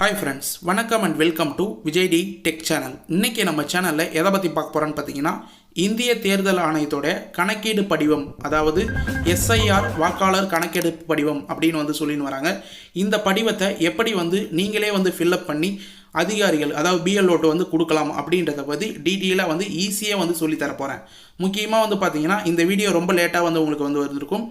Hi friends வணக்கம் and welcome to Vijay T tech channel இன்றைக்கி நம்ம சேனலில் எதை பற்றி பார்க்க போகிறோன்னு பார்த்தீங்கன்னா இந்திய தேர்தல் ஆணையத்தோட கணக்கீடு படிவம் அதாவது எஸ்ஐஆர் வாக்காளர் கணக்கெடுப்பு படிவம் அப்படின்னு வந்து சொல்லின்னு வராங்க. இந்த படிவத்தை எப்படி வந்து நீங்களே வந்து ஃபில்லப் பண்ணி அதிகாரிகள் அதாவது பிஎல்ஓட்டு வந்து கொடுக்கலாம் அப்படின்றத பற்றி டீட்டெயிலாக வந்து ஈஸியாக வந்து சொல்லித்தர தர போகிறேன் முக்கியமாக வந்து பார்த்தீங்கன்னா இந்த வீடியோ ரொம்ப லேட்டாக வந்து உங்களுக்கு வந்து வந்திருக்கும்.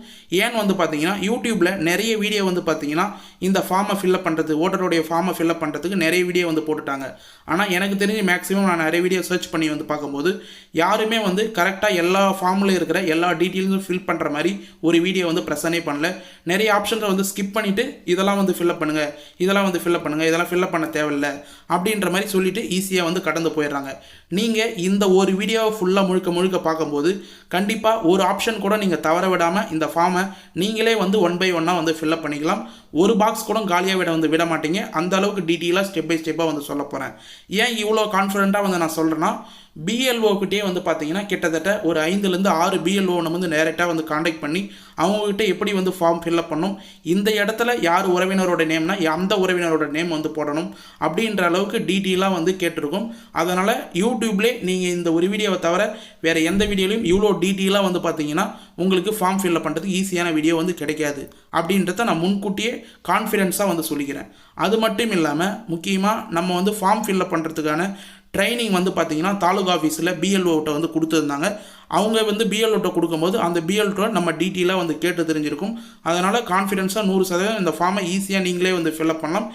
ஏன் வந்து பார்த்தீங்கன்னா யூடியூப்பில் நிறைய வீடியோ வந்து பார்த்தீங்கன்னா இந்த ஃபார்மை ஃபில்லப் பண்ணுறது ஓட்டருடைய ஃபார்மை ஃபில்லப் பண்ணுறதுக்கு நிறைய வீடியோ வந்து போட்டுட்டாங்க. ஆனால் எனக்கு தெரிஞ்சு மேக்ஸிமம் நான் நிறைய வீடியோ சர்ச் பண்ணி வந்து பார்க்கும்போது யாருமே வந்து கரெக்டாக எல்லா ஃபார்மில் இருக்கிற எல்லா டீட்டெயில்ஸும் ஃபில் பண்ணுற மாதிரி ஒரு வீடியோ வந்து ப்ரெசனே பண்ணல. நிறைய ஆப்ஷன்ஸை வந்து ஸ்கிப் பண்ணிவிட்டு இதெல்லாம் வந்து ஃபில்லப் பண்ணுங்கள் இதெல்லாம் வந்து ஃபில்அப் பண்ணுங்கள் இதெல்லாம் ஃபில்அப் பண்ண தேவையில்லை. அப்படின்ற மாதிரி சொல்லிட்டு ஈஸியாக வந்து கடந்து போயிடுறாங்க. நீங்கள் இந்த ஒரு வீடியோவை ஃபுல்லாக முழுக்க முழுக்க பார்க்கும்போது கண்டிப்பாக ஒரு ஆப்ஷன் கூட நீங்கள் தவற விடாமல் இந்த ஃபார்மை நீங்களே வந்து ஒன் பை ஒன்னாக வந்து ஃபில்அப் பண்ணிக்கலாம். ஒரு பாக்ஸ் கூட காலியாக விட வந்து விட மாட்டீங்க. அந்த அளவுக்கு டீட்டெயிலாக ஸ்டெப் பை ஸ்டெப்பாக வந்து சொல்ல போகிறேன் ஏன் இவ்வளோ கான்ஃபிடென்ட்டாக வந்து நான் சொல்கிறேன்னா பிஎல்ஓக்கிட்டே வந்து பார்த்தீங்கன்னா கிட்டத்தட்ட ஒரு ஐந்துலேருந்து ஆறு பிஎல்ஓ நம்ம வந்து டேரெக்டாக வந்து காண்டாக்ட் பண்ணி அவங்கக்கிட்ட எப்படி வந்து ஃபார்ம் ஃபில்அப் பண்ணும் இந்த இடத்துல யார் உறவினரோட நேம்னா அந்த உறவினரோட நேம் வந்து போடணும் அப்படின்ற அளவுக்கு டீட்டெயிலாக வந்து கேட்டிருக்கும். அதனால் யூடியூப்லேயே நீங்கள் இந்த ஒரு வீடியோவை தவிர வேறு எந்த வீடியோலையும் இவ்வளோ டீட்டெயிலாக வந்து பார்த்தீங்கன்னா உங்களுக்கு ஃபார்ம் ஃபில்அப் பண்ணுறதுக்கு ஈஸியான வீடியோ வந்து கிடைக்காது. அப்படின்றத நான் முன்கூட்டியே கான்ஃபிடென்ஸாக வந்து சொல்லிக்கிறேன். அது மட்டும் இல்லாமல் முக்கியமாக நம்ம வந்து ஃபார்ம் ஃபில்அப் பண்ணுறதுக்கான ட்ரைனிங் வந்து பார்த்தீங்கன்னா தாலுகா ஆஃபீஸில் பிஎல்ஓட்ட வந்து கொடுத்துருந்தாங்க. அவங்க வந்து பிஎல்ஓட்ட கொடுக்கும்போது அந்த பிஎல்ஓ நம்ம டீட்டெயிலாக வந்து கேட்டு தெரிஞ்சிருக்கும். அதனால் கான்ஃபிடென்ஸாக நூறு சதவீதம் இந்த ஃபார்மை ஈஸியாக நீங்களே வந்து ஃபில்அப் பண்ணலாம்.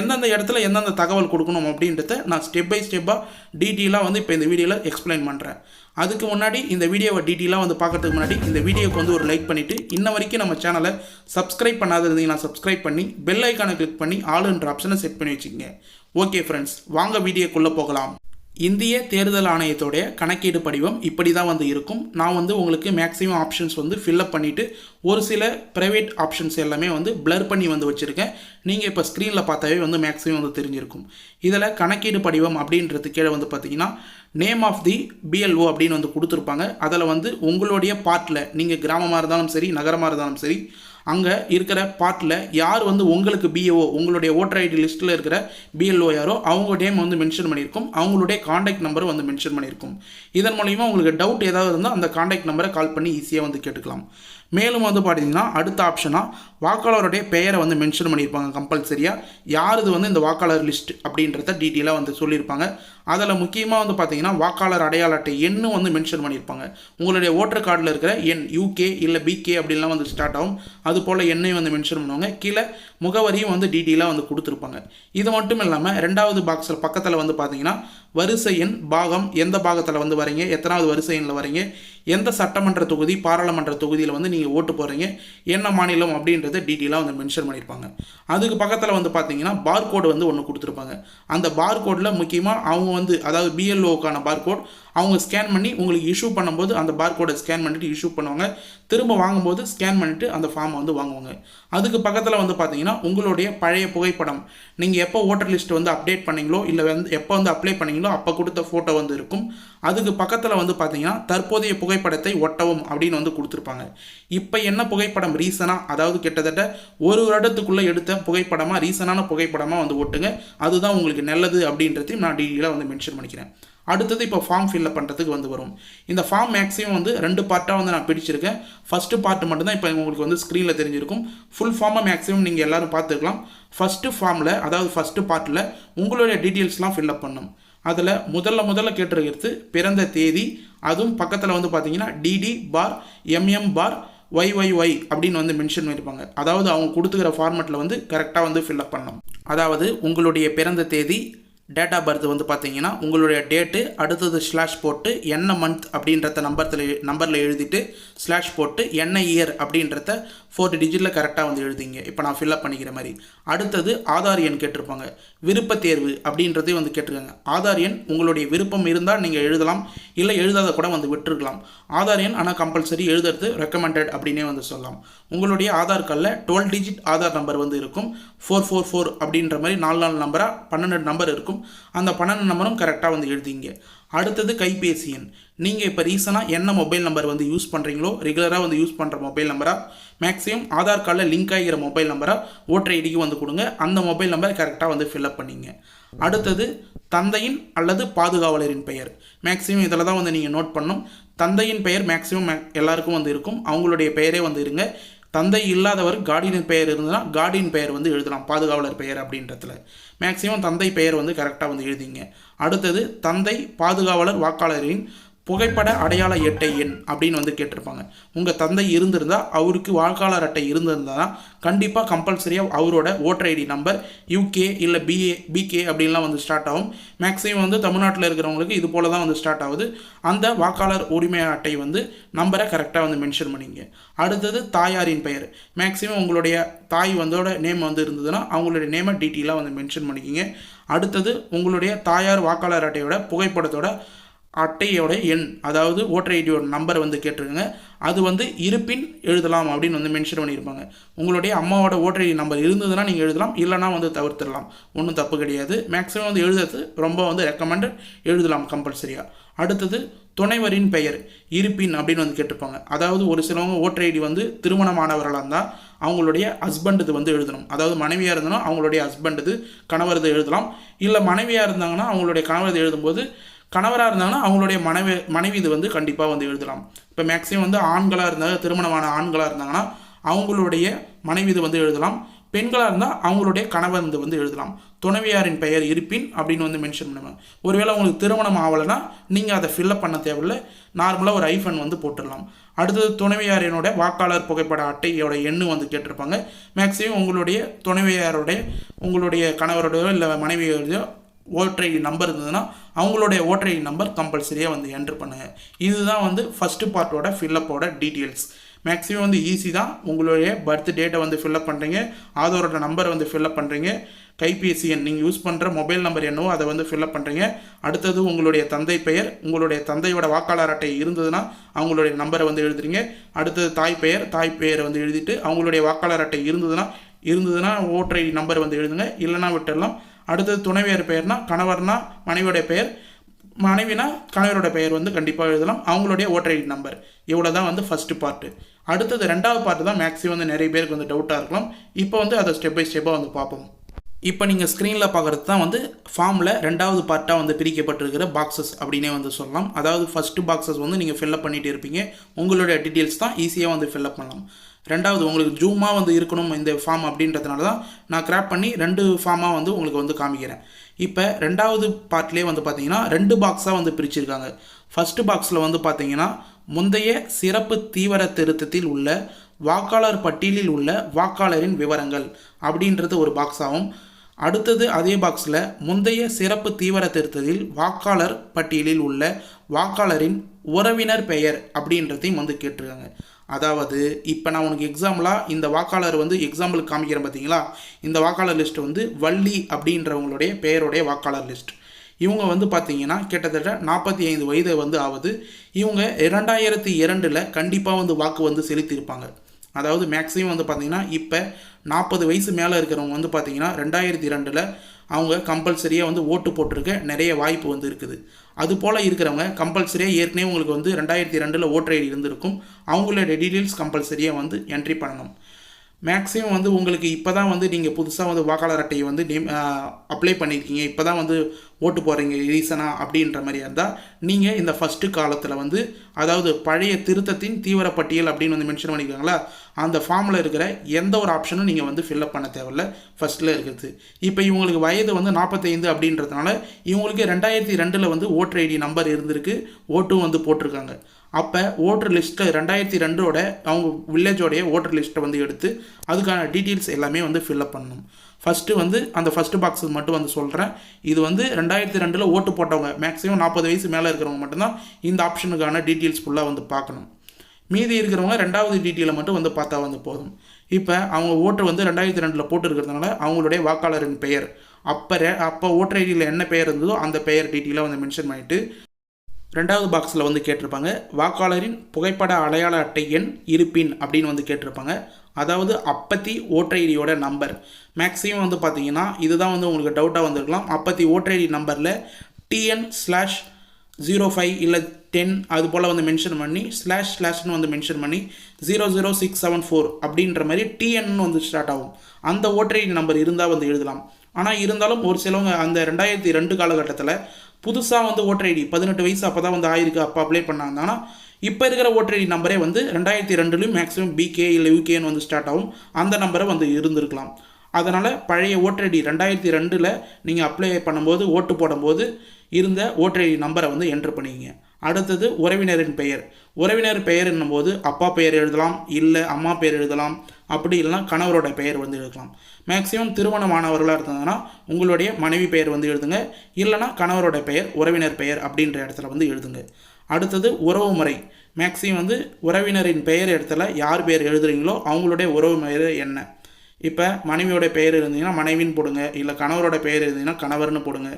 எந்தெந்த இடத்துல எந்தெந்த தகவல் கொடுக்கணும் அப்படின்றத நான் ஸ்டெப் பை ஸ்டெப்பாக டீட்டெயிலாக வந்து இப்போ இந்த வீடியோவில் எக்ஸ்பிளைன் பண்ணுறேன் அதுக்கு முன்னாடி இந்த வீடியோவை டீட்டெயிலாக வந்து பார்க்கறதுக்கு முன்னாடி இந்த வீடியோக்கு வந்து ஒரு லைக் பண்ணிவிட்டு இன்ன வரைக்கும் நம்ம சேனலை சப்ஸ்கிரைப் பண்ணாத இருந்தீங்கன்னா சப்ஸ்கிரைப் பண்ணி பெல் ஐக்கானை கிளிக் பண்ணி ஆளுன்ற ஆப்ஷனை செட் பண்ணி வச்சுக்கோங்க. ஓகே ஃப்ரெண்ட்ஸ் வாங்க வீடியோக்குள்ளே போகலாம். இந்திய தேர்தல் ஆணையத்தோடைய கணக்கீடு படிவம் இப்படி தான் வந்து இருக்கும். நான் வந்து உங்களுக்கு மேக்ஸிமம் ஆப்ஷன்ஸ் வந்து ஃபில்லப் பண்ணிவிட்டு ஒரு சில ப்ரைவேட் ஆப்ஷன்ஸ் எல்லாமே வந்து பிளர் பண்ணி வந்து வச்சுருக்கேன். நீங்கள் இப்போ ஸ்க்ரீனில் பார்த்தாவே வந்து மேக்ஸிமம் வந்து தெரிஞ்சிருக்கும். இதில் கணக்கீடு படிவம் அப்படின்றது கீழே வந்து பார்த்தீங்கன்னா நேம் ஆஃப் தி பிஎல்ஓ அப்படின்னு வந்து கொடுத்துருப்பாங்க. அதில் வந்து உங்களுடைய பார்ட்டில் நீங்கள் கிராமமாக இருந்தாலும் சரி நகரமாக இருந்தாலும் சரி அங்கே இருக்கிற பார்ட்டில் யார் வந்து உங்களுக்கு பிஏஓ உங்களுடைய ஓட்டர் ஐடி லிஸ்ட்டில் இருக்கிற பிஎல்ஓ யாரோ அவங்க நேம் வந்து மென்ஷன் பண்ணியிருக்கும். அவங்களுடைய காண்டாக்ட் நம்பர் வந்து மென்ஷன் பண்ணியிருக்கும். இதன் மூலிமா உங்களுக்கு டவுட் ஏதாவது இருந்தால் அந்த காண்டாக்ட் நம்பரை கால் பண்ணி ஈஸியாக வந்து கேட்டுக்கலாம். மேலும் வந்து பார்த்தீங்கன்னா அடுத்த ஆப்ஷனாக வாக்காளருடைய பெயரை வந்து மென்ஷன் பண்ணியிருப்பாங்க கம்பல்சரியாக யார் இது வந்து இந்த வாக்காளர் லிஸ்ட் அப்படின்றத டீட்டெயிலாக வந்து சொல்லியிருப்பாங்க. அதில் முக்கியமாக வந்து பார்த்தீங்கன்னா வாக்காளர் அடையாள அட்டை எண்ணும் வந்து மென்ஷன் பண்ணியிருப்பாங்க. உங்களுடைய ஓட்டர் கார்டில் இருக்கிற எண் யூகே இல்லை பிகே அப்படின்லாம் வந்து ஸ்டார்ட் ஆகும். அது போல் எண்ணையும் வந்து மென்ஷன் பண்ணுவாங்க. கீழே முகவரியும் வந்து டீட்டெயிலாக வந்து கொடுத்துருப்பாங்க. இது மட்டும் இல்லாமல் ரெண்டாவது பாக்ஸில் பக்கத்தில் வந்து பார்த்தீங்கன்னா வரிசை எண் பாகம் எந்த பாகத்தில் வந்து வரீங்க எத்தனாவது வரிசை எண்ணில் வரீங்க எந்த சட்டமன்ற தொகுதி பாராளுமன்ற தொகுதியில் வந்து நீங்கள் ஓட்டு போகிறீங்க என்ன மாநிலம் அப்படின்றத டீட்டெயிலாக வந்து மென்ஷன் பண்ணியிருப்பாங்க. அதுக்கு பக்கத்தில் வந்து பார்த்தீங்கன்னா பார்கோடு வந்து ஒன்று கொடுத்துருப்பாங்க. அந்த பார்கோடில் முக்கியமாக அவங்க வந்து அதாவது பிஎல்ஓக்கான பார்கோட் அவங்க ஸ்கேன் பண்ணி உங்களுக்கு இஷ்யூ பண்ணும்போது அந்த பார்கோடை ஸ்கேன் பண்ணிவிட்டு இஷ்யூ பண்ணுவாங்க. திரும்ப வாங்கும்போது ஸ்கேன் பண்ணிவிட்டு அந்த ஃபார்மை வந்து வாங்குவாங்க. அதுக்கு பக்கத்தில் வந்து பார்த்தீங்கன்னா உங்களுடைய பழைய புகைப்படம். நீங்கள் எப்போ ஓட்டர் லிஸ்ட் வந்து அப்டேட் பண்ணீங்களோ இல்லை வந்து எப்போ வந்து அப்ளை பண்ணீங்களோ அப்போ கொடுத்த ஃபோட்டோ வந்து இருக்கும். அதுக்கு பக்கத்தில் வந்து பார்த்தீங்கன்னா தற்போதைய புகைப்படத்தை ஒட்டவும் அப்படின்னு வந்து கொடுத்துருப்பாங்க. இப்போ என்ன புகைப்படம் ரீசனாக அதாவது கிட்டத்தட்ட ஒரு வருடத்துக்குள்ளே எடுத்த புகைப்படமாக ரீசனான புகைப்படமாக வந்து ஒட்டுங்க. அதுதான் உங்களுக்கு நல்லது அப்படின்றதையும் நான் டீட்டெயிலாக வந்து மென்ஷன் பண்ணிக்கிறேன். அடுத்தது இப்போ ஃபார்ம் ஃபில்அப் பண்ணுறதுக்கு வந்து வரும். இந்த ஃபார்ம் மேக்ஸிமம் வந்து ரெண்டு பார்ட்டாக வந்து நான் பிடிச்சிருக்கேன் ஃபஸ்ட்டு பார்ட் மட்டும்தான் இப்போ உங்களுக்கு வந்து ஸ்க்ரீனில் தெரிஞ்சிருக்கும். ஃபுல் ஃபார்மை மேக்ஸிமம் நீங்கள் எல்லோரும் பார்த்துருக்கலாம். ஃபஸ்ட்டு ஃபார்மில் அதாவது ஃபஸ்ட்டு பார்ட்டில் உங்களுடைய டீட்டெயில்ஸ்லாம் ஃபில்அப் பண்ணும். அதில் முதல்ல முதல்ல கேட்டிருக்கிறது பிறந்த தேதி அதுவும் பக்கத்தில் வந்து பார்த்தீங்கன்னா DD bar MM bar Y Y Y அப்படின்னு வந்து மென்ஷன் பண்ணியிருப்பாங்க அதாவது அவங்க கொடுத்துக்கிற ஃபார்மெட்டில் வந்து கரெக்டாக வந்து ஃபில்அப் பண்ணணும் அதாவது உங்களுடைய பிறந்த தேதி டேட் ஆஃப் பர்த் வந்து பார்த்தீங்கன்னா உங்களுடைய டேட்டு அடுத்தது ஸ்லாஷ் போட்டு என்ன மந்த் அப்படின்றத நம்பரத்தில் நம்பரில் எழுதிட்டு ஸ்லாஷ் போட்டு என்ன இயர் அப்படின்றத ஃபோர்த்து டிஜிட்டில் கரெக்டாக வந்து எழுதிங்க இப்போ நான் ஃபில்அப் பண்ணிக்கிற மாதிரி. அடுத்தது ஆதார் எண் கேட்டிருப்பாங்க. விருப்ப தேர்வு அப்படின்றதையும் வந்து கேட்டிருக்காங்க. ஆதார் எண் உங்களுடைய விருப்பம் இருந்தால் நீங்கள் எழுதலாம். இல்லை எழுதாத கூட வந்து விட்டுருக்கலாம். ஆதார் எண் ஆனால் கம்பல்சரி எழுதுறது ரெக்கமெண்டட் அப்படின்னே வந்து சொல்லலாம். உங்களுடைய ஆதார் கார்டில் டுவெல் டிஜிட் ஆதார் நம்பர் வந்து இருக்கும். ஃபோர் ஃபோர் ஃபோர் அப்படின்ற மாதிரி நாலு நாலு நம்பராக பன்னெண்டு நம்பர் இருக்கும். அந்த பன்னெண்டு நம்பரும் கரெக்டாக வந்து எழுதிங்க அடுத்தது கைபேசி எண். நீங்கள் இப்போ ரீசனாக என்ன மொபைல் நம்பர் வந்து யூஸ் பண்ணுறீங்களோ ரெகுலராக வந்து யூஸ் பண்ணுற மொபைல் நம்பராக மேக்ஸிமம் ஆதார் கார்டில் லிங்க் ஆகிற மொபைல் நம்பராக ஓட்டர் ஐடிக்கு வந்து கொடுங்க. அந்த மொபைல் நம்பர் கரெக்டாக வந்து ஃபில்அப் பண்ணிங்க. அடுத்தது தந்தையின் அல்லது பாதுகாவலரின் பெயர். மேக்ஸிமம் இதில் தான் வந்து நீங்கள் நோட் பண்ணணும். தந்தையின் பெயர் மேக்ஸிமம் எல்லாருக்கும் வந்து இருக்கும். அவங்களுடைய பெயரே வந்து இருங்க. தந்தை இல்லாதவர் கார்டியன் பெயர் இருந்ததுன்னா கார்டியன் பெயர் வந்து எழுதலாம் பாதுகாவலர் பெயர் அப்படின்றதுல. மேக்ஸிமம் தந்தை பெயர் வந்து கரெக்டாக வந்து எழுதிங்க. அடுத்தது தந்தை பாதுகாவலர் வாக்காளரின் புகைப்பட அடையாள அட்டை எண் அப்படின்னு வந்து கேட்டிருப்பாங்க. உங்கள் தந்தை இருந்திருந்தால் அவருக்கு வாக்காளர் அட்டை இருந்திருந்தா கண்டிப்பாக கம்பல்சரியாக அவரோட ஓட்டர் ஐடி நம்பர் யூகே இல்லை பிஏ பிகே அப்படின்லாம் வந்து ஸ்டார்ட் ஆகும். மேக்ஸிமம் வந்து தமிழ்நாட்டில் இருக்கிறவங்களுக்கு இது போல தான் வந்து ஸ்டார்ட் ஆகுது. அந்த வாக்காளர் உரிமை அட்டை வந்து நம்பரை கரெக்டாக வந்து மென்ஷன் பண்ணிங்க. அடுத்தது தாயாரின் பெயர். மேக்ஸிமம் உங்களுடைய தாய் வந்தோட நேம் வந்து இருந்ததுன்னா அவங்களுடைய நேமை டீட்டெயிலாக வந்து மென்ஷன் பண்ணிக்கிங்க. அடுத்தது உங்களுடைய தாயார் வாக்காளர் அட்டையோட புகைப்படத்தோட அட்டையோட எண் அதாவது ஓட்டர் ஐடியோட நம்பர் வந்து கேட்டிருக்குங்க. அது வந்து இருப்பின் எழுதலாம் அப்படின்னு வந்து மென்ஷன் பண்ணியிருப்பாங்க. உங்களுடைய அம்மாவோட ஓட்டர் ஐடி நம்பர் இருந்ததுன்னா நீங்கள் எழுதலாம் இல்லைனா வந்து தவிர்த்துடலாம். ஒன்றும் தப்பு கிடையாது. மேக்ஸிமம் வந்து எழுதுறது ரொம்ப வந்து ரெக்கமெண்டட் எழுதலாம் கம்பல்சரியாக அடுத்தது துணைவரின் பெயர் இருப்பின் அப்படின்னு வந்து கேட்டிருப்பாங்க. அதாவது ஒரு சிலவங்க ஓட்டர் ஐடி வந்து திருமணமானவர்களாக இருந்தால் அவங்களுடைய ஹஸ்பண்டுது வந்து எழுதணும். அதாவது மனைவியாக இருந்தனா அவங்களுடைய ஹஸ்பண்டுது கணவரது எழுதலாம். இல்லை மனைவியாக இருந்தாங்கன்னா அவங்களுடைய கணவரது எழுதும்போது கணவராக இருந்தாங்கன்னா அவங்களுடைய மனைவி மனைவி இது வந்து கண்டிப்பாக வந்து எழுதலாம். இப்போ மேக்ஸிமம் வந்து ஆண்களாக இருந்தால் திருமணமான ஆண்களாக இருந்தாங்கன்னா அவங்களுடைய மனைவி இது வந்து எழுதலாம். பெண்களாக இருந்தால் அவங்களுடைய கணவர் இது வந்து எழுதலாம். துணைவியாரின் பெயர் இருப்பின் அப்படின்னு வந்து மென்ஷன் பண்ணுவாங்க ஒருவேளை உங்களுக்கு திருமணம் ஆகலைன்னா நீங்கள் அதை ஃபில்லப் பண்ண தேவையில்லை. நார்மலாக ஒரு ஐஃபன் வந்து போட்டுடலாம். அடுத்தது துணைவியாரினோட வாக்காளர் புகைப்பட அட்டையோட எண்ணு வந்து கேட்டிருப்பாங்க. மேக்ஸிமம் உங்களுடைய துணைவியாருடைய உங்களுடைய கணவரோடையோ இல்லை மனைவியோடையோ ஓட்டர் ஐடி நம்பர் இருந்ததுன்னா அவங்களுடைய ஓட்டர் ஐடி நம்பர் கம்பல்சரியாக வந்து என்ட்ரு பண்ணுங்கள் இதுதான் வந்து ஃபஸ்ட்டு பார்ட்டோட ஃபில்லப்போட டீட்டெயில்ஸ் மேக்ஸிமம் வந்து ஈஸி தான். உங்களுடைய பர்த் டேட்டை வந்து ஃபில்லப் பண்ணுறீங்க ஆதாரோட நம்பர் வந்து ஃபில்லப் பண்ணுறீங்க கைபேசி எண் நீங்கள் யூஸ் பண்ணுற மொபைல் நம்பர் என்னவோ அதை வந்து ஃபில்லப் பண்ணுறீங்க அடுத்தது உங்களுடைய தந்தை பெயர் உங்களுடைய தந்தையோட வாக்காளர் அட்டை இருந்ததுன்னா அவங்களுடைய நம்பரை வந்து எழுதுறீங்க. அடுத்தது தாய் பெயர் தாய் பெயரை வந்து எழுதிட்டு அவங்களுடைய வாக்காளர் அட்டை இருந்ததுன்னா இருந்ததுன்னா ஓட்டர் ஐடி நம்பர் வந்து எழுதுங்க. இல்லைனா விட்டுடலாம் அடுத்தது துணைவியர் பெயர்னா கணவர்னா மனைவியுடைய பெயர் மனைவினா கணவரோட பெயர் வந்து கண்டிப்பாக எழுதலாம். அவங்களுடைய ஓட்டர் ஐடி நம்பர் இவ்வளோ தான் வந்து ஃபஸ்ட்டு பார்ட்டு அடுத்தது ரெண்டாவது பார்ட்டு தான் மேக்ஸிமம் வந்து நிறைய பேருக்கு வந்து டவுட்டாக இருக்கலாம். இப்போ வந்து அதை ஸ்டெப் பை ஸ்டெப்பாக வந்து பார்ப்போம். இப்போ நீங்கள் ஸ்க்ரீனில் பார்க்குறது தான் வந்து ஃபார்மில் ரெண்டாவது பார்ட்டாக வந்து பிரிக்கப்பட்டிருக்கிற பாக்ஸஸ் அப்படின்னே வந்து சொல்லலாம். அதாவது ஃபஸ்ட்டு பாக்ஸஸ் வந்து நீங்கள் ஃபில்லப் பண்ணிகிட்டு இருப்பீங்க. உங்களுடைய டீட்டெயில்ஸ் தான் ஈஸியாக வந்து ஃபில்லப் பண்ணலாம். ரெண்டாவது உங்களுக்கு ஜூமாக வந்து இருக்கணும் இந்த ஃபார்ம் அப்படின்றதுனால தான் நான் கிராப் பண்ணி ரெண்டு ஃபார்மாக வந்து உங்களுக்கு வந்து காமிக்கிறேன். இப்போ ரெண்டாவது பார்ட்லேயே வந்து பார்த்தீங்கன்னா ரெண்டு பாக்ஸாக வந்து பிரிச்சிருக்காங்க. ஃபஸ்ட்டு பாக்ஸில் வந்து பார்த்தீங்கன்னா முந்தைய சிறப்பு தீவிர திருத்தத்தில் உள்ள வாக்காளர் பட்டியலில் உள்ள வாக்காளரின் விவரங்கள் அப்படின்றது ஒரு பாக்ஸாகவும் அடுத்தது அதே பாக்ஸில் முந்தைய சிறப்பு தீவிர திருத்தத்தில் வாக்காளர் பட்டியலில் உள்ள வாக்காளரின் உறவினர் பெயர் அப்படின்றதையும் வந்து கேட்டிருக்காங்க. அதாவது இப்போ நான் உனக்கு எக்ஸாம்பிளாக இந்த வாக்காளர் வந்து எக்ஸாம்பிளுக்கு காமிக்கிறேன் பார்த்தீங்களா இந்த வாக்காளர் லிஸ்ட் வந்து வள்ளி அப்படின்றவங்களுடைய பெயருடைய வாக்காளர் லிஸ்ட் இவங்க வந்து பார்த்தீங்கன்னா கிட்டத்தட்ட நாற்பத்தி ஐந்து வயது வந்து ஆகுது இவங்க இரண்டாயிரத்தி இரண்டில் கண்டிப்பாக வந்து வாக்கு வந்து செலுத்தியிருப்பாங்க. அதாவது மேக்ஸிமம் வந்து பார்த்தீங்கன்னா இப்போ நாற்பது வயசு மேலே இருக்கிறவங்க வந்து பார்த்தீங்கன்னா ரெண்டாயிரத்தி இரண்டில் அவங்க கம்பல்சரியாக வந்து ஓட்டு போட்டிருக்க நிறைய வாய்ப்பு வந்து இருக்குது. அது போல் இருக்கிறவங்க கம்பல்சரியாக ஏற்கனவே உங்களுக்கு வந்து ரெண்டாயிரத்தி ரெண்டில் ஓட்டர் ஐடி இருந்திருக்கும். அவங்களோட டீட்டெயில்ஸ் கம்பல்சரியாக வந்து என்ட்ரி பண்ணணும். மேக்ஸிமம் வந்து உங்களுக்கு இப்போ தான் வந்து நீங்கள் புதுசாக வந்து வாக்காளர் அட்டையை வந்து நேம் அப்ளை பண்ணியிருக்கீங்க. இப்போ தான் வந்து ஓட்டு போகிறீங்க ரீசனாக அப்படின்ற மாதிரி இருந்தால் நீங்கள் இந்த ஃபஸ்ட்டு காலத்தில் வந்து அதாவது பழைய திருத்தத்தின் தீவிர பட்டியல் அப்படின்னு வந்து மென்ஷன் பண்ணியிருக்காங்களா அந்த ஃபார்மில் இருக்கிற எந்த ஒரு ஆப்ஷனும் நீங்கள் வந்து ஃபில்அப் பண்ண தேவையில்ல. ஃபஸ்ட்டில் இருக்கிறது. இப்போ இவங்களுக்கு வயது வந்து நாற்பத்தைந்து அப்படின்றதுனால இவங்களுக்கு ரெண்டாயிரத்தி ரெண்டில் வந்து ஓட்டர் ஐடி நம்பர் இருந்திருக்கு ஓட்டும் வந்து போட்டிருக்காங்க. அப்போ ஓட்டர் லிஸ்ட்டை ரெண்டாயிரத்தி ரெண்டோட அவங்க வில்லேஜோடைய ஓட்டர் லிஸ்ட்டை வந்து எடுத்து அதுக்கான டீட்டெயில்ஸ் எல்லாமே வந்து ஃபில்அப் பண்ணணும். ஃபஸ்ட்டு வந்து அந்த ஃபஸ்ட்டு பாக்ஸ் மட்டும் வந்து சொல்கிறேன் இது வந்து ரெண்டாயிரத்தி ரெண்டில் ஓட்டு போட்டவங்க மேக்ஸிமம் நாற்பது வயசு மேலே இருக்கிறவங்க மட்டும்தான் இந்த ஆப்ஷனுக்கான டீட்டெயில்ஸ் ஃபுல்லாக வந்து பார்க்கணும். மீதி இருக்கிறவங்க ரெண்டாவது டீட்டெயிலை மட்டும் வந்து பார்த்தா வந்து போதும். இப்போ அவங்க ஓட்டு வந்து ரெண்டாயிரத்தி ரெண்டில் போட்டுருக்கிறதுனால அவங்களுடைய வாக்காளரின் பெயர். அப்போ அப்போ ஓட்டர் ஐடியில் என்ன பெயர் இருந்ததோ அந்த பெயர் டீட்டெயிலாக வந்து மென்ஷன் பண்ணிவிட்டு ரெண்டாவது பாக்ஸில் வந்து கேட்டிருப்பாங்க வாக்காளரின் புகைப்பட அடையாள அட்டை எண் இருப்பின் அப்படின்னு வந்து கேட்டிருப்பாங்க. அதாவது அப்பத்தி ஓட்டர் ஐடியோட நம்பர் மேக்ஸிமம் வந்து பார்த்தீங்கன்னா இதுதான் வந்து உங்களுக்கு டவுட்டாக வந்திருக்கலாம். அப்பத்தி ஓட்டர் ஐடி நம்பரில் டிஎன் ஸ்லாஷ் ஜீரோ ஃபைவ் இல்லை டென் அது போல் வந்து மென்ஷன் பண்ணி ஸ்லாஷ் ஸ்லாஷ்னு வந்து மென்ஷன் பண்ணி zero zero six seven four அப்படின்ற மாதிரி டிஎன்னு வந்து ஸ்டார்ட் ஆகும். அந்த ஓட்டர் ஐடி நம்பர் இருந்தால் வந்து எழுதலாம். ஆனால் இருந்தாலும் ஒரு சிலவங்க அந்த ரெண்டாயிரத்தி ரெண்டு காலகட்டத்தில் புதுசாக வந்து ஓட்டர் ஐடி பதினெட்டு வயசு அப்போ தான் வந்து ஆயிருக்கு. அப்போ அப்ளை பண்ணாங்க. ஆனால் இப்போ இருக்கிற ஓட்டர் ஐடி நம்பரே வந்து ரெண்டாயிரத்தி ரெண்டுலேயும் மேக்ஸிமம் பிகே இல்லை யூகேன்னு வந்து ஸ்டார்ட் ஆகும். அந்த நம்பரை வந்து இருந்திருக்கலாம். அதனால் பழைய ஓட்டர் ஐடி ரெண்டாயிரத்தி ரெண்டில் நீங்கள் அப்ளை பண்ணும்போது ஓட்டு போடும்போது இருந்த ஓட்டர் ஐடி நம்பரை வந்து என்ட்ரு பண்ணிக்கிங்க. அடுத்தது உறவினரின் பெயர். உறவினர் பெயர் என்னும்போது அப்பா பெயர் எழுதலாம் இல்லை அம்மா பெயர் எழுதலாம் அப்படி இல்லைனா கணவரோட பெயர் வந்து எழுதலாம். மேக்ஸிமம் திருமணமானவர்களாக இருந்ததுன்னா உங்களுடைய மனைவி பெயர் வந்து எழுதுங்க இல்லைனா கணவரோட பெயர் உறவினர் பெயர் அப்படின்ற இடத்துல வந்து எழுதுங்க. அடுத்தது உறவு முறை. மேக்ஸிமம் வந்து உறவினரின் பெயர் இடத்துல யார் பெயர் எழுதுறீங்களோ அவங்களுடைய உறவு முறை என்ன. இப்போ மனைவியோட பெயர் இருந்தீங்கன்னா மனைவின்னு போடுங்க இல்லை கணவரோட பெயர் இருந்தீங்கன்னா கணவர்னு போடுங்க.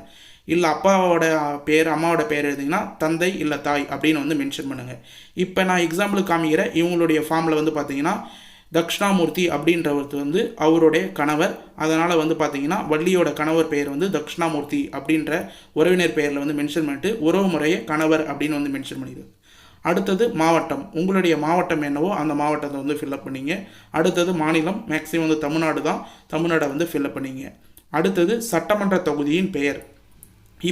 இல்லை அப்பாவோட பேர் அம்மாவோட பேர் எழுதிங்கன்னா தந்தை இல்லை தாய் அப்படின்னு வந்து மென்ஷன் பண்ணுங்கள் இப்போ நான் எக்ஸாம்பிளுக்கு காமிக்கிறேன். இவங்களுடைய ஃபார்மில் வந்து பார்த்தீங்கன்னா தக்ஷணாமூர்த்தி அப்படின்றவர் வந்து அவருடைய கணவர். அதனால் வந்து பார்த்தீங்கன்னா வள்ளியோட கணவர் பெயர் வந்து தக்ஷணாமூர்த்தி அப்படின்ற உறவினர் பெயரில் வந்து மென்ஷன் பண்ணிட்டு உறவு முறையை கணவர் அப்படின்னு வந்து மென்ஷன் பண்ணிடுது. அடுத்தது மாவட்டம். உங்களுடைய மாவட்டம் என்னவோ அந்த மாவட்டத்தை வந்து ஃபில்அப் பண்ணிங்க. அடுத்தது மாநிலம் மேக்ஸிமம் வந்து தமிழ்நாடு தான். தமிழ்நாடை வந்து ஃபில்அப் பண்ணிங்க. அடுத்தது சட்டமன்ற தொகுதியின் பெயர்.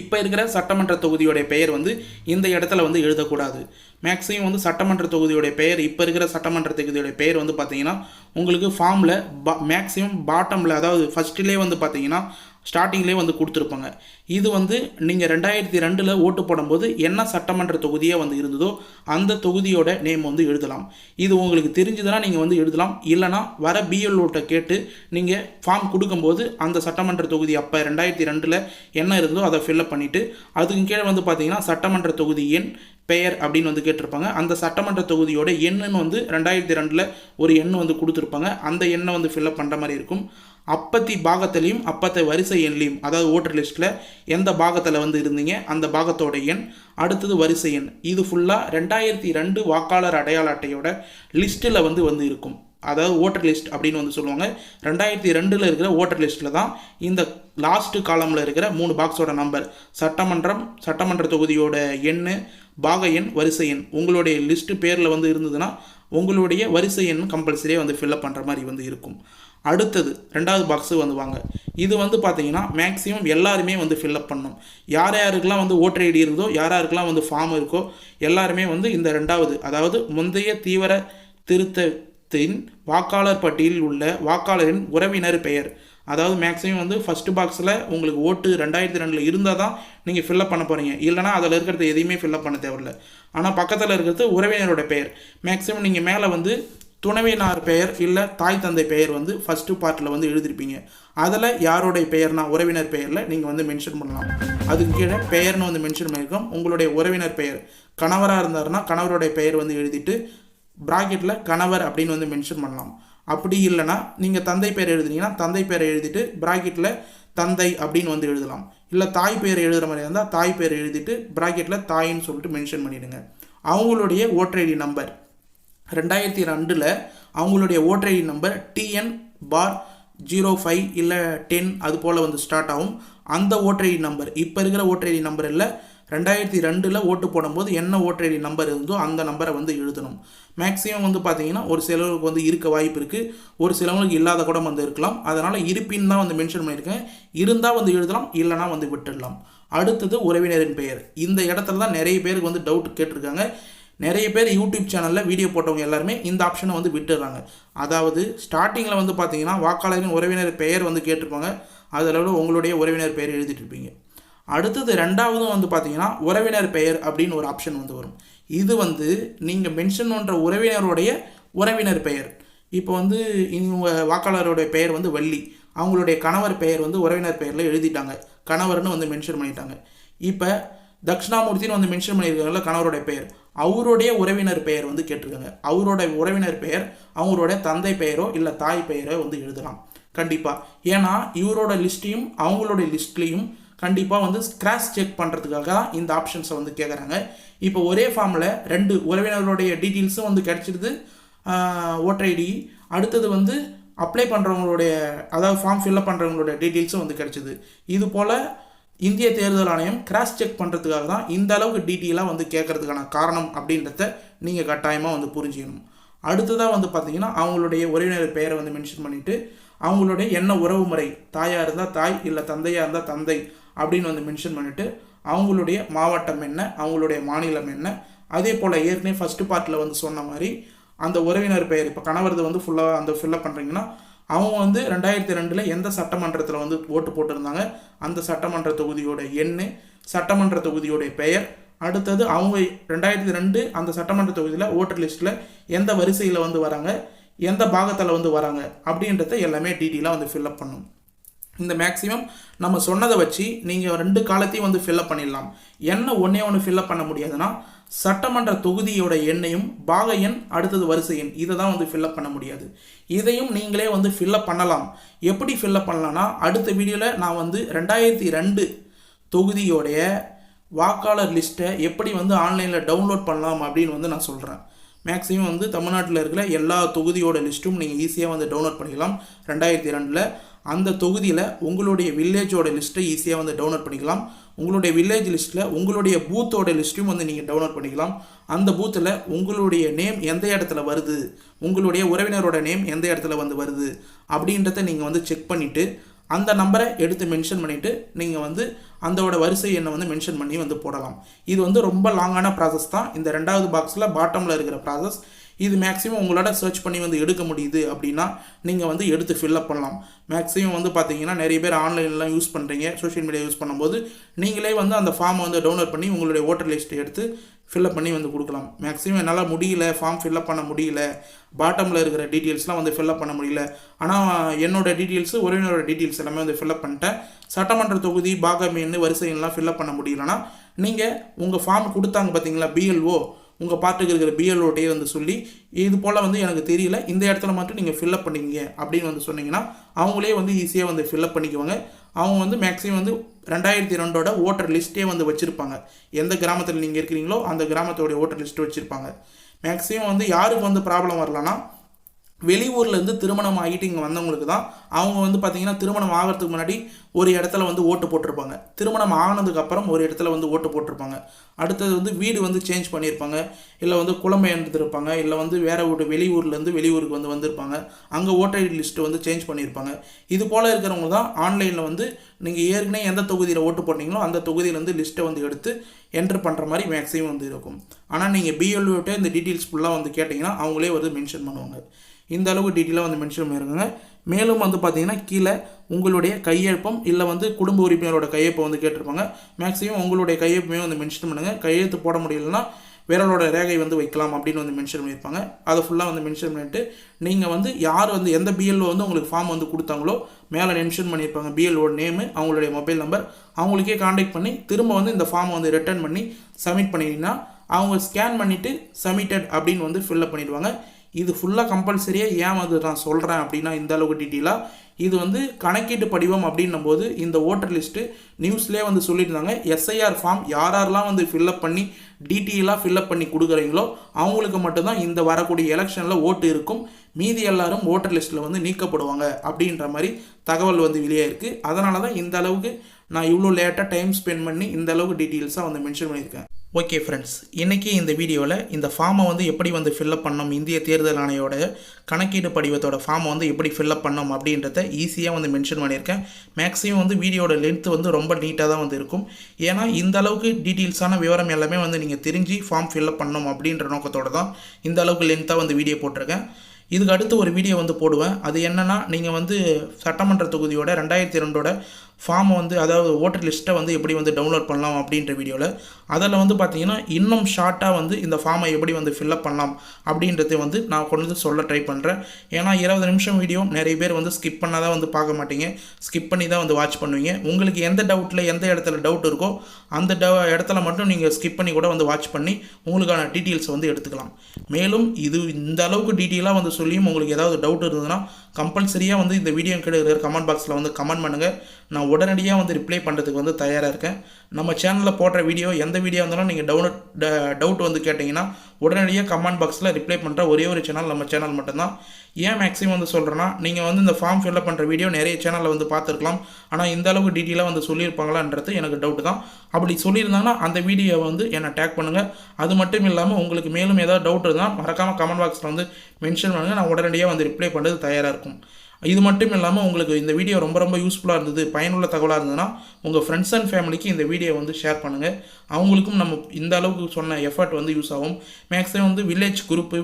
இப்போ இருக்கிற சட்டமன்ற தொகுதியோடைய பெயர் வந்து இந்த இடத்துல வந்து எழுதக்கூடாது. மேக்ஸிமம் வந்து சட்டமன்ற தொகுதியோடைய பெயர் இப்போ இருக்கிற சட்டமன்ற தொகுதியோடைய பெயர் வந்து பார்த்தீங்கன்னா உங்களுக்கு ஃபார்மில் பா மேக்ஸிமம் பாட்டமில் அதாவது ஃபஸ்ட்டிலே வந்து பார்த்தீங்கன்னா ஸ்டார்டிங்லேயே வந்து கொடுத்துருப்பாங்க. இது வந்து நீங்கள் ரெண்டாயிரத்தி ரெண்டில் ஓட்டு போடும்போது என்ன சட்டமன்ற தொகுதியாக வந்து இருந்ததோ அந்த தொகுதியோட நேம் வந்து எழுதலாம். இது உங்களுக்கு தெரிஞ்சதுன்னா நீங்கள் வந்து எழுதலாம். இல்லைனா வர பிஎல்ஓட்ட கேட்டு நீங்கள் ஃபார்ம் கொடுக்கும்போது அந்த சட்டமன்ற தொகுதி அப்போ ரெண்டாயிரத்தி ரெண்டில் என்ன இருந்ததோ அதை ஃபில்அப் பண்ணிவிட்டு அதுக்கு கீழே வந்து பார்த்தீங்கன்னா சட்டமன்ற தொகுதி எண் பெயர் அப்படின்னு வந்து கேட்டிருப்பாங்க. அந்த சட்டமன்ற தொகுதியோட எண்ணுன்னு வந்து ரெண்டாயிரத்தி ரெண்டில் ஒரு எண் வந்து கொடுத்துருப்பாங்க. அந்த எண்ணை வந்து ஃபில்அப் பண்ணுற மாதிரி இருக்கும். அப்பத்தி பாகத்திலையும் அப்பத்தை வரிசை எண்லையும் அதாவது ஓட்டர் லிஸ்ட்டில் எந்த பாகத்தில் வந்து இருந்தீங்க அந்த பாகத்தோட எண் அடுத்தது வரிசை எண். இது ஃபுல்லாக ரெண்டாயிரத்தி ரெண்டு வாக்காளர் அடையாள அட்டையோட லிஸ்ட்டில் வந்து வந்து இருக்கும். அதாவது ஓட்டர் லிஸ்ட் அப்படின்னு வந்து சொல்லுவாங்க. ரெண்டாயிரத்தி ரெண்டில் இருக்கிற ஓட்டர் லிஸ்ட்டில் தான் இந்த லாஸ்ட்டு காலமில் இருக்கிற மூணு பாக்ஸோட நம்பர் சட்டமன்றம் சட்டமன்ற தொகுதியோட எண் பாக எண் வரிசை எண். உங்களுடைய லிஸ்ட்டு பேரில் வந்து இருந்ததுன்னா உங்களுடைய வரிசை எண் கம்பல்சரியாக வந்து ஃபில்லப் பண்ணுற மாதிரி வந்து இருக்கும். அடுத்தது ரெண்டாவது பாக்ஸு வந்துவாங்க இது வந்து பார்த்தீங்கன்னா மேக்ஸிமம் எல்லாருமே வந்து ஃபில்லப் பண்ணும். யார் யாருக்கெல்லாம் வந்து ஓட்டர் ஐடி இருக்குதோ யார் யாருக்கெல்லாம் வந்து ஃபார்ம் இருக்கோ எல்லாருமே வந்து இந்த ரெண்டாவது அதாவது முந்தைய தீவிர திருத்தத்தின் வாக்காளர் பட்டியலில் உள்ள வாக்காளரின் உறவினர் பெயர். அதாவது மேக்ஸிமம் வந்து ஃபஸ்ட்டு பாக்ஸில் உங்களுக்கு ஓட்டு ரெண்டாயிரத்தி ரெண்டில் இருந்தால் தான் நீங்கள் ஃபில்லப் பண்ண போகிறீங்க இல்லைனா அதில் இருக்கிறது எதையுமே ஃபில்லப் பண்ண தேவையில்ல. ஆனால் பக்கத்தில் இருக்கிறது உறவினரோட பெயர். மேக்ஸிமம் நீங்கள் மேலே வந்து துணைவினார் பெயர் இல்லை தாய் தந்தை பெயர் வந்து ஃபஸ்ட்டு பார்ட்டில் வந்து எழுதியிருப்பீங்க அதில் யாருடைய பெயர்னா உறவினர் பெயரில் நீங்கள் வந்து மென்ஷன் பண்ணலாம். அதுக்கு கீழே பெயர்னு வந்து மென்ஷன் பண்ணியிருக்கோம். உங்களுடைய உறவினர் பெயர். கணவராக இருந்தாருன்னா கணவருடைய பெயர் வந்து எழுதிட்டு ப்ராக்கெட்டில் கணவர் அப்படின்னு வந்து மென்ஷன் பண்ணலாம். அப்படி இல்லைன்னா நீங்கள் தந்தை பேர் எழுதுனீங்கன்னா தந்தை பேரை எழுதிட்டு ப்ராக்கெட்டில் தந்தை அப்படின்னு வந்து எழுதலாம். இல்லை தாய் பேர் எழுதுகிற மாதிரி இருந்தால் தாய் பேர் எழுதிட்டு ப்ராக்கெட்டில் தாயின்னு சொல்லிட்டு மென்ஷன் பண்ணிவிடுங்க அவங்களுடைய ஓட்டர் ஐடி நம்பர் ரெண்டாயிரத்தி ரெண்டில் அவங்களுடைய voter ID number TN bar zero five இல்லை டென் அது போல் வந்து ஸ்டார்ட் ஆகும். அந்த ஓட்டர் ஐடி நம்பர் இப்போ இருக்கிற ஓட்டர் ஐடி நம்பர் இல்லை ரெண்டாயிரத்தி ரெண்டில் ஓட்டு போடும்போது என்ன ஓட்டர் ஐடி நம்பர் இருந்தோ அந்த நம்பரை வந்து எழுதணும் மேக்ஸிமம் வந்து பார்த்தீங்கன்னா ஒரு சிலருக்கு வந்து இருக்க வாய்ப்பு இருக்குது ஒரு சிலவங்களுக்கு இல்லாத கூட வந்து இருக்கலாம். அதனால் இருப்பின் தான் வந்து மென்ஷன் பண்ணியிருக்கேன். இருந்தால் வந்து எழுதலாம் இல்லைனா வந்து விட்டுடலாம். அடுத்தது உறவினரின் பெயர். இந்த இடத்துல தான் நிறைய பேருக்கு வந்து டவுட் கேட்டிருக்காங்க. நிறைய பேர் யூடியூப் சேனலில் வீடியோ போட்டவங்க எல்லாருமே இந்த ஆப்ஷனை வந்து விட்டுடுறாங்க. அதாவது ஸ்டார்டிங்கில் வந்து பார்த்தீங்கன்னா வாக்காளரின் உறவினர் பெயர் வந்து கேட்டிருப்பாங்க. அதில் உங்களுடைய உறவினர் பெயர் எழுதிட்டு இருப்பீங்க. அடுத்தது ரெண்டாவதும் வந்து பார்த்தீங்கன்னா உறவினர் பெயர் அப்படின்னு ஒரு ஆப்ஷன் வந்து வரும். இது வந்து நீங்கள் மென்ஷன் பண்ணுற உறவினருடைய உறவினர் பெயர். இப்போ வந்து இவங்க வாக்காளருடைய பெயர் வந்து வள்ளி. அவங்களுடைய கணவர் பெயர் வந்து உறவினர் பெயரில் எழுதிட்டாங்க. கணவர்னு வந்து மென்ஷன் பண்ணிட்டாங்க. இப்போ தக்ஷணாமூர்த்தின்னு வந்து மென்ஷன் பண்ணியிருக்காங்கல்ல கணவருடைய பெயர். அவருடைய உறவினர் பெயர் வந்து கேட்டிருக்காங்க. அவரோட உறவினர் பெயர் அவங்களோட தந்தை பெயரோ இல்லை தாய் பெயரோ வந்து எழுதலாம். கண்டிப்பாக ஏன்னா இவரோட லிஸ்ட்டையும் அவங்களுடைய லிஸ்ட்லேயும் கண்டிப்பாக வந்து ஸ்க்ராச் செக் பண்ணுறதுக்காக தான் இந்த ஆப்ஷன்ஸை வந்து கேட்குறாங்க இப்போ ஒரே ஃபார்மில் ரெண்டு உறவினர்களுடைய டீட்டெயில்ஸும் வந்து கிடச்சிடுது ஓட்டர் ஐடி அடுத்தது வந்து அப்ளை பண்ணுறவங்களுடைய அதாவது ஃபார்ம் ஃபில்லப் பண்ணுறவங்களுடைய டீட்டெயில்ஸும் வந்து கிடச்சிது. இது போல் இந்திய தேர்தல் ஆணையம் கிராஸ் செக் பண்ணுறதுக்காக தான் இந்த அளவுக்கு டீட்டெயிலாக வந்து கேட்கறதுக்கான காரணம் அப்படின்றத நீங்கள் கட்டாயமாக வந்து புரிஞ்சுக்கணும். அடுத்ததாக வந்து பார்த்தீங்கன்னா அவங்களுடைய உறவினர் பெயரை வந்து மென்ஷன் பண்ணிவிட்டு அவங்களுடைய என்ன உறவு முறை? தாயாக இருந்தால் தாய் இல்லை தந்தையாக இருந்தால் தந்தை அப்படின்னு வந்து மென்ஷன் பண்ணிவிட்டு அவங்களுடைய மாவட்டம் என்ன அவங்களுடைய மாநிலம் என்ன அதே போல் ஏற்கனவே ஃபஸ்ட்டு பார்ட்டில் வந்து சொன்ன மாதிரி அந்த உறவினர் பெயர் இப்போ கணவரது வந்து ஃபுல்லாக அந்த ஃபில்லப் பண்ணுறீங்கன்னா அவங்க வந்து ரெண்டாயிரத்தி ரெண்டில் எந்த சட்டமன்றத்தில் வந்து ஓட்டு போட்டிருந்தாங்க அந்த சட்டமன்ற தொகுதியோட எண் சட்டமன்ற தொகுதியோடைய பெயர் அடுத்தது அவங்க ரெண்டாயிரத்தி ரெண்டு அந்த சட்டமன்ற தொகுதியில் ஓட்டர் லிஸ்ட்டில் எந்த வரிசையில் வந்து வராங்க எந்த பாகத்தில் வந்து வராங்க அப்படின்றத எல்லாமே டீட்டெயிலாக வந்து ஃபில்அப் பண்ணும். இந்த மேக்ஸிமம் நம்ம சொன்னதை வச்சு நீங்கள் ரெண்டு காலத்தையும் வந்து ஃபில்லப் பண்ணிடலாம். என்ன ஒன்றே ஒன்று ஃபில்லப் பண்ண முடியாதுன்னா சட்டமன்ற தொகுதியோட எண்ணையும் பாக எண் அடுத்தது வரிசை எண் இதை தான் வந்து ஃபில்லப் பண்ண முடியாது. இதையும் நீங்களே வந்து ஃபில்லப் பண்ணலாம். எப்படி ஃபில்அப் பண்ணலான்னா அடுத்த வீடியோவில் நான் வந்து ரெண்டாயிரத்தி ரெண்டு தொகுதியோடைய வாக்காளர் லிஸ்ட்டை எப்படி வந்து ஆன்லைனில் டவுன்லோட் பண்ணலாம் அப்படின்னு வந்து நான் சொல்கிறேன் மேக்ஸிமம் வந்து தமிழ்நாட்டில் இருக்கிற எல்லா தொகுதியோட லிஸ்ட்டும் நீங்கள் ஈஸியாக வந்து டவுன்லோட் பண்ணிக்கலாம் ரெண்டாயிரத்தி ரெண்டில் அந்த தொகுதியில் உங்களுடைய வில்லேஜோட லிஸ்ட்டை ஈஸியாக வந்து டவுன்லோட் பண்ணிக்கலாம். உங்களுடைய வில்லேஜ் லிஸ்ட்டில் உங்களுடைய பூத்தோட லிஸ்ட்டையும் வந்து நீங்கள் டவுன்லோட் பண்ணிக்கலாம். அந்த பூத்தில் உங்களுடைய நேம் எந்த இடத்துல வருது? உங்களுடைய உறவினரோட நேம் எந்த இடத்துல வந்து வருது? அப்படின்றத நீங்கள் வந்து செக் பண்ணிவிட்டு அந்த நம்பரை எடுத்து மென்ஷன் பண்ணிவிட்டு நீங்கள் வந்து அந்தோட வரிசை எண்ணை வந்து மென்ஷன் பண்ணி வந்து போடலாம். இது வந்து ரொம்ப லாங்கான ப்ராசஸ் தான். இந்த ரெண்டாவது பாக்ஸில் பாட்டமில் இருக்கிற ப்ராசஸ் இது மேக்ஸிமம் உங்களோட சர்ச் பண்ணி வந்து எடுக்க முடியுது அப்படின்னா நீங்கள் வந்து எடுத்து ஃபில்அப் பண்ணலாம். மேக்ஸிமம் வந்து பார்த்தீங்கன்னா நிறைய பேர் ஆன்லைன்லாம் யூஸ் பண்ணுறீங்க சோஷியல் மீடியா யூஸ் பண்ணும்போது நீங்களே வந்து அந்த ஃபார்மை வந்து டவுன்லோட் பண்ணி உங்களுடைய ஓட்டர் லிஸ்ட்டை எடுத்து ஃபில்அப் பண்ணி வந்து கொடுக்கலாம். மேக்ஸிமம் என்னால் முடியல ஃபார்ம் ஃபில்அப் பண்ண முடியல பாட்டமில் இருக்கிற டீட்டெயில்ஸ்லாம் வந்து ஃபில்அப் பண்ண முடியல. ஆனால் என்னோட டீட்டெயில்ஸு உறவினரோட டீட்டெயில்ஸ் எல்லாமே வந்து ஃபில்அப் பண்ணிட்டேன். சட்டமன்ற தொகுதி பாகம் வரிசைகள்லாம் வரிசையெல்லாம் ஃபில்அப் பண்ண முடியலன்னா நீங்கள் உங்கள் ஃபார்ம் கொடுத்தாங்க பார்த்தீங்களா பிஎல்ஓ உங்கள் பாட்டுக்கு இருக்கிற பிஎல்ஓட்டையே வந்து சொல்லி இது போல் வந்து எனக்கு தெரியல இந்த இடத்துல மட்டும் நீங்கள் ஃபில்அப் பண்ணிக்கிங்க அப்படின்னு வந்து சொன்னீங்கன்னா அவங்களே வந்து ஈஸியாக வந்து ஃபில்அப் பண்ணிக்குவாங்க. அவங்க வந்து மேக்ஸிமம் வந்து ரெண்டாயிரத்தி ரெண்டோட ஓட்டர் லிஸ்ட்டே வந்து வச்சுருப்பாங்க. எந்த கிராமத்தில் நீங்கள் இருக்கிறீங்களோ அந்த கிராமத்தோடைய ஓட்டர் லிஸ்ட்டு வச்சுருப்பாங்க. மேக்ஸிமம் வந்து யாருக்கு வந்து ப்ராப்ளம் வரலன்னா வெளியூர்லேருந்து திருமணம் ஆகிட்டு இங்கே வந்தவங்களுக்கு தான் அவங்க வந்து பார்த்திங்கன்னா திருமணம் ஆகிறதுக்கு முன்னாடி ஒரு இடத்துல வந்து ஓட்டு போட்டிருப்பாங்க. திருமணம் ஆனதுக்கப்புறம் ஒரு இடத்துல வந்து ஓட்டு போட்டிருப்பாங்க. அடுத்தது வந்து வீடு வந்து சேஞ்ச் பண்ணியிருப்பாங்க. இல்லை வந்து குழம்பெயர்ந்துருப்பாங்க இல்லை வந்து வேறு ஒரு வெளியூர்லேருந்து வெளியூருக்கு வந்து வந்திருப்பாங்க. அங்கே ஓட்டர் லிஸ்ட்டு வந்து சேஞ்ச் பண்ணியிருப்பாங்க. இது போல் இருக்கிறவங்க தான் ஆன்லைனில் வந்து நீங்கள் ஏற்கனவே எந்த தொகுதியில் ஓட்டு போட்டிங்களோ அந்த தொகுதியிலேருந்து லிஸ்ட்டை வந்து எடுத்து என்ட்ரு பண்ணுற மாதிரி மேக்ஸிமம் வந்து இருக்கும். ஆனால் நீங்கள் பிஎல்ஓட்டே இந்த டீட்டெயில்ஸ் ஃபுல்லாக வந்து கேட்டிங்கன்னா அவங்களே வந்து மென்ஷன் பண்ணுவாங்க. இந்த அளவு டீட்டெயிலாக வந்து மென்ஷன் பண்ணியிருக்காங்க. மேலும் வந்து பார்த்தீங்கன்னா கீழே உங்களுடைய கையெழுப்பம் இல்லை வந்து குடும்ப உறுப்பினரோட கையெழுப்பை வந்து கேட்டிருப்பாங்க. மேக்ஸிமம் உங்களுடைய கையெழுப்பமே வந்து மென்ஷன் பண்ணுங்கள் கையெழுத்து போட முடியலன்னா விரலோட ரேகை வந்து வைக்கலாம் அப்படின்னு வந்து மென்ஷன் பண்ணியிருப்பாங்க. அதை ஃபுல்லாக வந்து மென்ஷன் பண்ணிட்டு நீங்கள் வந்து யார் வந்து எந்த பிஎல்ஓ வந்து உங்களுக்கு ஃபார்ம் வந்து கொடுத்தாங்களோ மேலே மென்ஷன் பண்ணியிருப்பாங்க. பிஎல்ஓ நேமு அவங்களுடைய மொபைல் நம்பர் அவங்களுக்கே காண்டாக்ட் பண்ணி திரும்ப வந்து இந்த ஃபார்மை வந்து ரிட்டர்ன் பண்ணி சப்மிட் பண்ணிங்கன்னா அவங்க ஸ்கேன் பண்ணிவிட்டு சப்மிட்டட் அப்படின்னு வந்து ஃபில்லப் பண்ணிவிடுவாங்க இது ஃபுல்லாக கம்பல்சரியாக ஏன் அது நான் சொல்கிறேன் அப்படின்னா இந்த அளவுக்கு டீட்டெயிலாக இது வந்து கணக்கீட்டு படிவம் அப்படின்னும் போது இந்த ஓட்டர் லிஸ்ட்டு நியூஸ்லேயே வந்து சொல்லியிருந்தாங்க எஸ்ஐஆர் ஃபார்ம் யார் யாரெல்லாம் வந்து ஃபில்லப் பண்ணி டீட்டெயிலாக ஃபில்லப் பண்ணி கொடுக்குறீங்களோ அவங்களுக்கு மட்டும்தான் இந்த வரக்கூடிய எலெக்ஷனில் ஓட்டு இருக்கும். மீதி எல்லாரும் ஓட்டர் லிஸ்ட்டில் வந்து நீக்கப்படுவாங்க அப்படின்ற மாதிரி தகவல் வந்து வெளியே இருக்குது அதனால தான் இந்த அளவுக்கு நான் இவ்வளோ லேட்டாக டைம் ஸ்பெண்ட் பண்ணி இந்த அளவுக்கு டீட்டெயில்ஸாக வந்து மென்ஷன் பண்ணியிருக்கேன். ஓகே ஃப்ரெண்ட்ஸ் இன்றைக்கி இந்த வீடியோவில் இந்த ஃபார்மை வந்து எப்படி வந்து ஃபில்லப் பண்ணோம்? இந்திய தேர்தல் ஆணையோட கணக்கீடு படிவத்தோட ஃபார்மை வந்து எப்படி ஃபில்லப் பண்ணோம்? அப்படின்றத ஈஸியாக வந்து மென்ஷன் பண்ணியிருக்கேன். மேக்ஸிமம் வந்து வீடியோட லென்த் வந்து ரொம்ப நீட்டாக தான் வந்து இருக்கும். ஏன்னா இந்த அளவுக்கு டீட்டெயில்ஸான விவரம் எல்லாமே வந்து நீங்கள் தெரிஞ்சு ஃபார்ம் ஃபில்அப் பண்ணணும் அப்படின்ற நோக்கத்தோடு தான் இந்த அளவுக்கு லென்த்தாக வந்து வீடியோ போட்டிருக்கேன். இதுக்கு அடுத்து ஒரு வீடியோ வந்து போடுவேன். அது என்னென்னா நீங்கள் வந்து சட்டமன்ற தொகுதியோட ரெண்டாயிரத்தி ரெண்டோட ஃபார்மை வந்து அதாவது ஓட்டர் லிஸ்ட்டை வந்து எப்படி வந்து டவுன்லோட் பண்ணலாம் அப்படின்ற வீடியோவில் அதில் வந்து பார்த்தீங்கன்னா இன்னும் ஷார்ட்டாக வந்து இந்த ஃபார்மை எப்படி வந்து ஃபில்அப் பண்ணலாம் அப்படின்றத வந்து நான் கொண்டு வந்து சொல்ல ட்ரை பண்ணுறேன் ஏன்னா இருபது நிமிஷம் வீடியோ நிறைய பேர் வந்து ஸ்கிப் பண்ணால் தான் வந்து பார்க்க மாட்டீங்க. ஸ்கிப் பண்ணி தான் வந்து வாட்ச் பண்ணுவீங்க. உங்களுக்கு எந்த டவுட்டில் எந்த இடத்துல டவுட் இருக்கோ அந்த ட இடத்துல மட்டும் நீங்கள் ஸ்கிப் பண்ணி கூட வந்து வாட்ச் பண்ணி உங்களுக்கான டீட்டெயில்ஸ் வந்து எடுத்துக்கலாம். மேலும் இது இந்த அளவுக்கு டீட்டெயிலாக வந்து சொல்லியும் உங்களுக்கு ஏதாவது டவுட் இருந்ததுன்னா கம்பல்சரியாக வந்து இந்த வீடியோ கீழே இருக்கிற கமெண்ட் பாக்ஸில் வந்து கமெண்ட் பண்ணுங்கள் நான் உடனடியாக வந்து ரிப்ளை பண்ணுறதுக்கு வந்து தயாராக இருக்கேன். நம்ம சேனலில் போடுற வீடியோ எந்த வீடியோ இருந்தாலும் நீங்கள் டவுன் டவுட் வந்து கேட்டிங்கன்னா உடனடியாக கமெண்ட் பாக்ஸில் ரிப்ளை பண்ணுற ஒரே ஒரு சேனல் நம்ம சேனல் மட்டும்தான். ஏன் மேக்ஸிமம் வந்து சொல்கிறேன்னா நீங்கள் வந்து இந்த ஃபார்ம் ஃபில்அப் பண்ணுற வீடியோ நிறைய சேனலில் வந்து பார்த்துருக்கலாம். ஆனால் இந்த அளவுக்கு டீட்டெயிலாக வந்து சொல்லியிருப்பாங்களான்றது எனக்கு டவுட் தான். அப்படி சொல்லியிருந்தாங்கன்னா அந்த வீடியோவை வந்து என்னை டேக் பண்ணுங்கள் அது மட்டும் இல்லாமல் உங்களுக்கு மேலும் ஏதாவது டவுட் இருந்தால் மறக்காமல் கமெண்ட் பாக்ஸில் வந்து மென்ஷன் பண்ணுங்கள் நான் உடனடியாக வந்து ரிப்ளை பண்ணுறது தயாராக இருக்கும். இது மட்டும் இல்லாமல் உங்களுக்கு இந்த வீடியோ ரொம்ப ரொம்ப யூஸ்ஃபுல்லாக இருந்தது பயனுள்ள தகவலாக இருந்ததுன்னா உங்கள் ஃப்ரெண்ட்ஸ் அண்ட் ஃபேமிலிக்கு இந்த வீடியோ வந்து ஷேர் பண்ணுங்கள் அவங்களுக்கும் நம்ம இந்த அளவுக்கு சொன்ன எஃபர்ட் வந்து யூஸ் ஆகும். மேக்ஸிமம் வந்து வில்லேஜ் குரூப்பு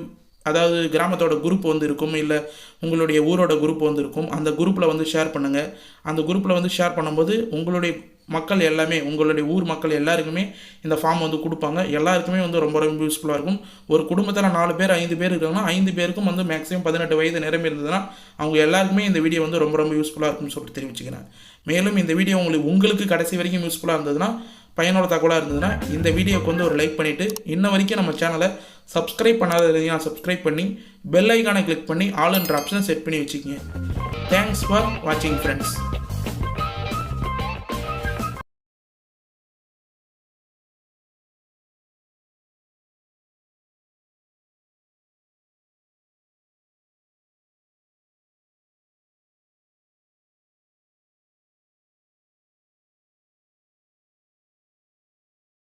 அதாவது கிராமத்தோட குரூப் வந்து இருக்கும் இல்லை உங்களுடைய ஊரோட குரூப் வந்து இருக்கும் அந்த குரூப்பில் வந்து ஷேர் பண்ணுங்கள் அந்த குரூப்பில் வந்து ஷேர் பண்ணும்போது உங்களுடைய மக்கள் எல்லாமே உங்களுடைய ஊர் மக்கள் எல்லாருக்குமே இந்த ஃபார்ம் வந்து கொடுப்பாங்க. எல்லாருக்குமே வந்து ரொம்ப ரொம்ப யூஸ்ஃபுல்லாக இருக்கும். ஒரு குடும்பத்தில் நாலு பேர் ஐந்து பேர் இருக்காங்கன்னா ஐந்து பேருக்கும் வந்து மேக்ஸிமம் பதினெட்டு வயது நிரம்பி இருந்ததுன்னா அவங்க எல்லாருக்குமே இந்த வீடியோ வந்து ரொம்ப ரொம்ப யூஸ்ஃபுல்லாக இருக்கும்னு சொல்லிட்டு தெரிவிச்சுக்கிறேன். மேலும் இந்த வீடியோ உங்களுக்கு உங்களுக்கு கடைசி வரைக்கும் யூஸ்ஃபுல்லாக இருந்ததுன்னா பயனுள்ள தகவலாக இருந்ததுன்னா இந்த வீடியோக்கு வந்து ஒரு லைக் பண்ணிவிட்டு இன்ன வரைக்கும் நம்ம சேனலை சப்ஸ்கிரைப் பண்ணாத இருந்தீங்கன்னா சப்ஸ்கிரைப் பண்ணி பெல் ஐக்கானை கிளிக் பண்ணி ஆல் என்ற ஆப்ஷனை செட் பண்ணி வச்சுக்கோங்க. தேங்க்ஸ் ஃபார் வாட்சிங் ஃப்ரெண்ட்ஸ்